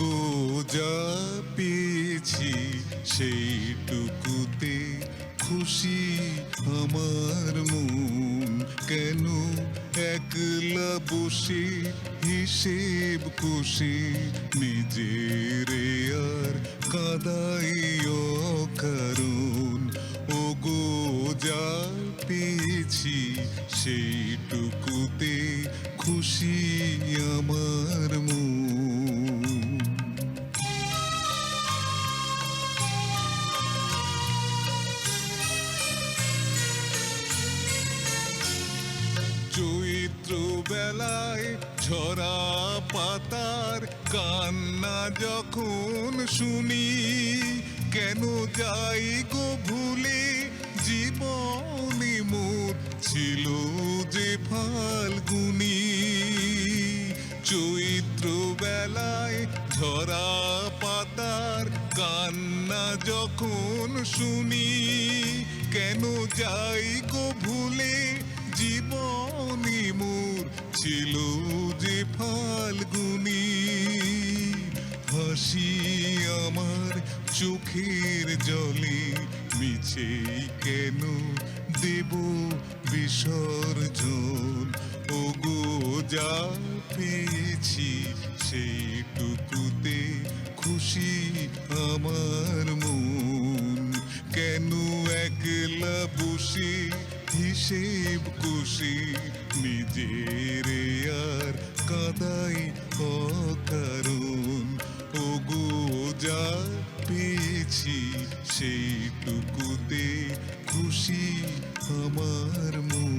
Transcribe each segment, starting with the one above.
ওগো যা পেয়েছি সেইটুকুতে খুশি আমার মন কেন একলা বসে হিসেব কষে নিজের আর কাদাই কারণ ওগো, যা পেয়েছি সেইটুকুতে বেলায় ঝরা পাতার কান্না যখন শুনি, কেন যাই গো ভুলে জীবনে মোর ছিল যে ফাল্গুনি। চৈত্র বেলায় ঝরা পাতার কান্না যখন শুনি, কেন যাই গো ভুলে হাসি আমার চোখের জলে, মিছেই কেন দেব বিসর্জন? ওগো, যা পেয়েছি সেইটুকুতে খুশি আমার মন। কেন একলা বসে হিসেব কষে, নিজের আর কাদাই অকারণ? সেইটুকুতে খুশি আমার মন।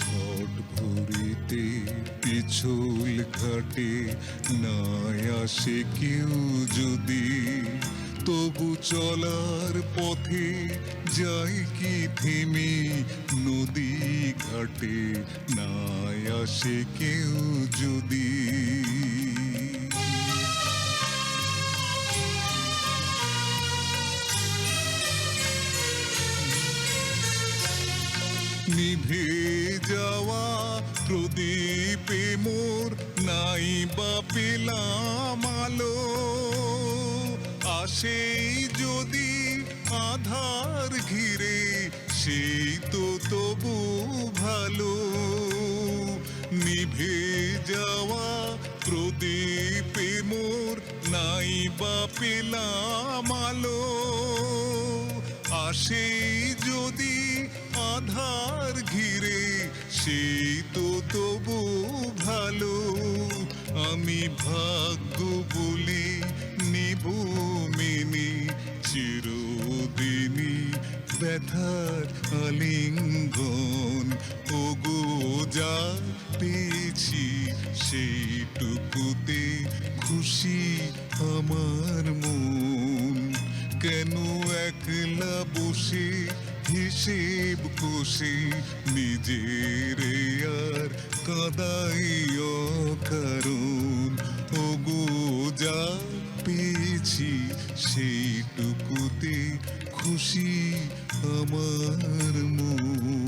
ঘট ভরিতে পিছল ঘাটে না আসে কেউ যদি তবু চলার পথে যাই কি থেমে? নদী ঘাটে না আসে কেউ যদি। নিভে যাওয়া প্রদীপে মোর নাই বা পেলাম আলো। আসেই যদি আধার ঘিরে, সেই তো তবু ভালো। নিভে যাওয়া প্রদীপে মোর নাই বা পেলাম আলো। আসে যদি আধার ঘিরে, সেই তো তবু ভালো। আমি ভাগ্য বলে নেব মেনে চিরদিনই ব্যথার আলিঙ্গন। ওগো যা পেয়েছি সেইটুকুতে খুশি আমার মন। কেন একলা বসে হিসেব কষে নিজের আর কাদাই খুশি আমার মন।